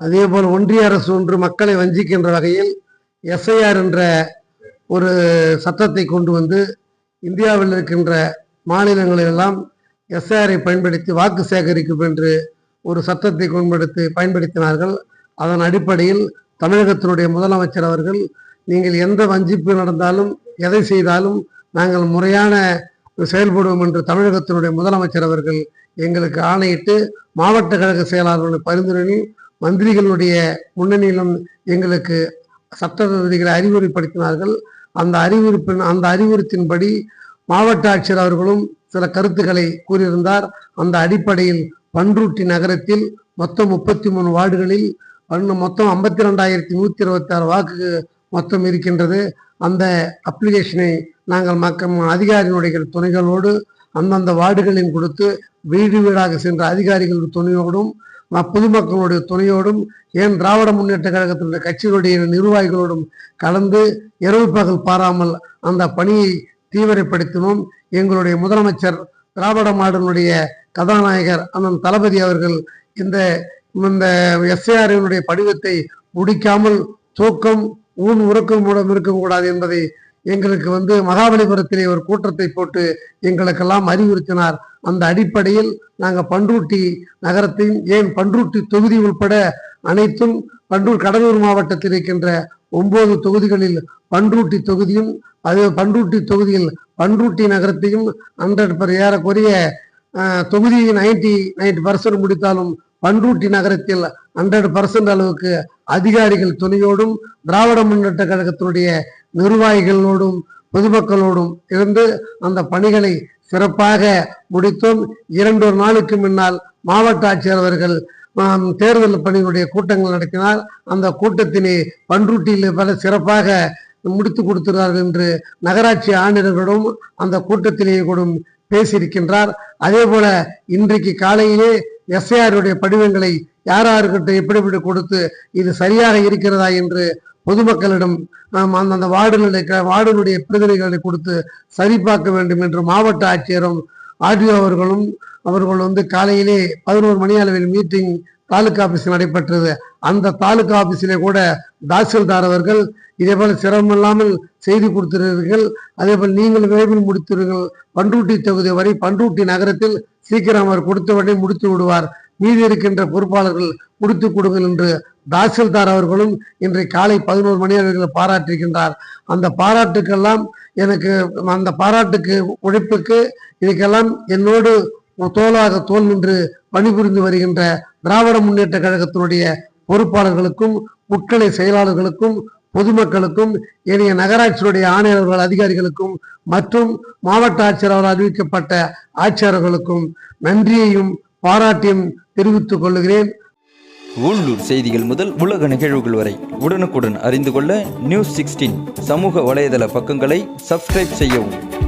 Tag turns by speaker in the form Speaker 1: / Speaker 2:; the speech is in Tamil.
Speaker 1: அதே போல் ஒன்றிய அரசு ஒன்று மக்களை வஞ்சிக்கின்ற வகையில் எஸ்ஐஆர் என்ற ஒரு சட்டத்தை கொண்டு வந்து இந்தியாவில் இருக்கின்ற மாநிலங்களெல்லாம் எஸ்ஐஆரை பயன்படுத்தி வாக்கு சேகரிக்கும் என்று ஒரு சட்டத்தை கொண்டு பயன்படுத்தினார்கள். அதன் அடிப்படையில் தமிழகத்தினுடைய முதலமைச்சர் அவர்கள் நீங்கள் எந்த வஞ்சிப்பு நடந்தாலும் எதை செய்தாலும் நாங்கள் முறையான செயல்படுவோம் என்று தமிழகத்தினுடைய முதலமைச்சர் அவர்கள் எங்களுக்கு ஆணையிட்டு மாவட்ட கழக செயலாளர்களுடைய பரிந்துரையில் மந்திரிகளுடைய முன்னணியிலும் எங்களுக்கு சட்ட அறிவுறுப்படுத்தினார்கள் அறிவுரைப்படுத்தினார்கள் அந்த அறிவுறுப்பின் அந்த அறிவுறுத்தின்படி மாவட்ட ஆட்சியர் அவர்களும் சில கருத்துக்களை கூறியிருந்தார். அந்த அடிப்படையில் பன்ருட்டி நகரத்தில் மொத்தம் முப்பத்தி மூணு வார்டுகளில் மொத்தம் ஐம்பத்தி ரெண்டாயிரத்தி நூற்றி இருபத்தி ஆறு வாக்கு மொத்தம் இருக்கின்றது. அந்த அப்ளிகேஷனை நாங்கள் மக்கள் அதிகாரிகளுடைய துணைகளோடு அந்தந்த வார்டுகளில் கொடுத்து வீடு வீடாக சென்ற அதிகாரிகள் துணையோடும் பொதுமக்களுடைய துணையோடும் ஏன் திராவிட முன்னேற்ற கழகத்தினுடைய கட்சிகளுடைய நிர்வாகிகளோடும் கலந்து இரவு பகல் பாராமல் அந்த பணியை தீவிரப்படுத்தினோம். எங்களுடைய முதலமைச்சர் திராவிட மாடனுடைய கதாநாயகர் அண்ணன் தளபதி அவர்கள் இந்த இந்த எஸ்ஏஆரினுடைய படிவத்தை முடிக்காமல் தூக்கம் ஊன் உறக்கம் மூலம் இருக்கக்கூடாது என்பதை எங்களுக்கு வந்து மகாபலிபுரத்திலே ஒரு கூட்டத்தை போட்டு எங்களுக்கெல்லாம் அறிவுறுத்தினார். அந்த அடிப்படையில் நாங்கள் பண்ருட்டி நகரத்தையும் ஏன் பண்ருட்டி தொகுதி உள்பட அனைத்தும் பண்டூர் கடலூர் மாவட்டத்தில் இருக்கின்ற ஒன்பது தொகுதிகளில் பண்ருட்டி தொகுதியும் அது பண்ருட்டி தொகுதியில் பண்ருட்டி நகரத்தையும் ஹண்ட்ரட் பர் ஏறக்குறைய தொகுதி நைன்டி நைன்டி பர்சன்ட் முடித்தாலும் பண்ருட்டி நகரத்தில் ஹண்ட்ரட் பர்சன்ட் அளவுக்கு அதிகாரிகள் துணையோடும் திராவிட முன்னேற்ற கழகத்தினுடைய நிர்வாகிகளோடும் பொதுமக்களோடும் இருந்து அந்த பணிகளை சிறப்பாக முடித்தோம். இரண்டொரு நாளுக்கு முன்னால் மாவட்ட ஆட்சியர் அவர்கள் தேர்தல் பணிகளுடைய கூட்டங்கள் நடத்தினார் அந்த கூட்டத்தினை பன்ருட்டியில் பல சிறப்பாக முடித்து கொடுக்கிறார்கள் என்று நகராட்சி ஆணையர்களும் அந்த கூட்டத்திலேயே கூட பேசியிருக்கின்றார். அதே போல இன்றைக்கு காலையிலே எஸ்ஐஆருடைய படிவங்களை யார் யாருக்கிட்ட எப்படி எப்படி கொடுத்து இது சரியாக இருக்கிறதா என்று பொதுமக்களிடம் நாம் அந்தந்த வார்டுகளுடைய வார்டுகளுடைய பிரதிநிதிகளை கொடுத்து சரிபார்க்க வேண்டும் என்று மாவட்ட ஆட்சியரும் ஆர்டிஓ அவர்களும் அவர்கள் வந்து காலையிலே பதினோரு மணி அளவில் மீட்டிங் தாலுகா ஆஃபீஸில் நடைபெற்றது. அந்த தாலுகா ஆபீஸிலே கூட தாசில்தார் அவர்கள் இதே போல சிரமம் இல்லாமல் செய்து கொடுத்திருக்கிறீர்கள். அதே போல் நீங்கள் விரைவில் முடித்தீர்கள் பண்ருட்டி தொகுதி வரை பண்ருட்டி நகரத்தில் சீக்கிரம் அவர் கொடுத்தவரை முடித்து விடுவார். மீதி இருக்கின்ற பொறுப்பாளர்கள் முடித்து கொடுங்கள் என்று தாசில்தார் அவர்களும் இன்றை காலை பதினோரு மணி அவர்கள் பாராட்டியிருக்கின்றார். அந்த பாராட்டுக்கெல்லாம் எனக்கு அந்த பாராட்டுக்கு உழைப்புக்கு இதுக்கெல்லாம் என்னோடு தோளாக தோல் நின்று பணிபுரிந்து வருகின்ற திராவிட முன்னேற்ற கழகத்தினுடைய பொறுப்பாளர்களுக்கும் உட்கலை செயலாளர்களுக்கும் பொதுமக்களுக்கும் ஏனைய நகராட்சியுடைய ஆணையர்கள் அதிகாரிகளுக்கும் மற்றும் மாவட்ட ஆட்சியரால் அறிவிக்கப்பட்ட ஆட்சியாளர்களுக்கும் நன்றியையும் பாராட்டியும் தெரிவித்துக் கொள்கிறேன்.
Speaker 2: உள்ளூர் செய்திகள் முதல் உலக நிகழ்வுகள் வரை உடனுக்குடன் அறிந்து கொள்ள நியூஸ் சிக்ஸ்டீன் சமூக வலைதள பக்கங்களை சப்ஸ்கிரைப் செய்யவும்.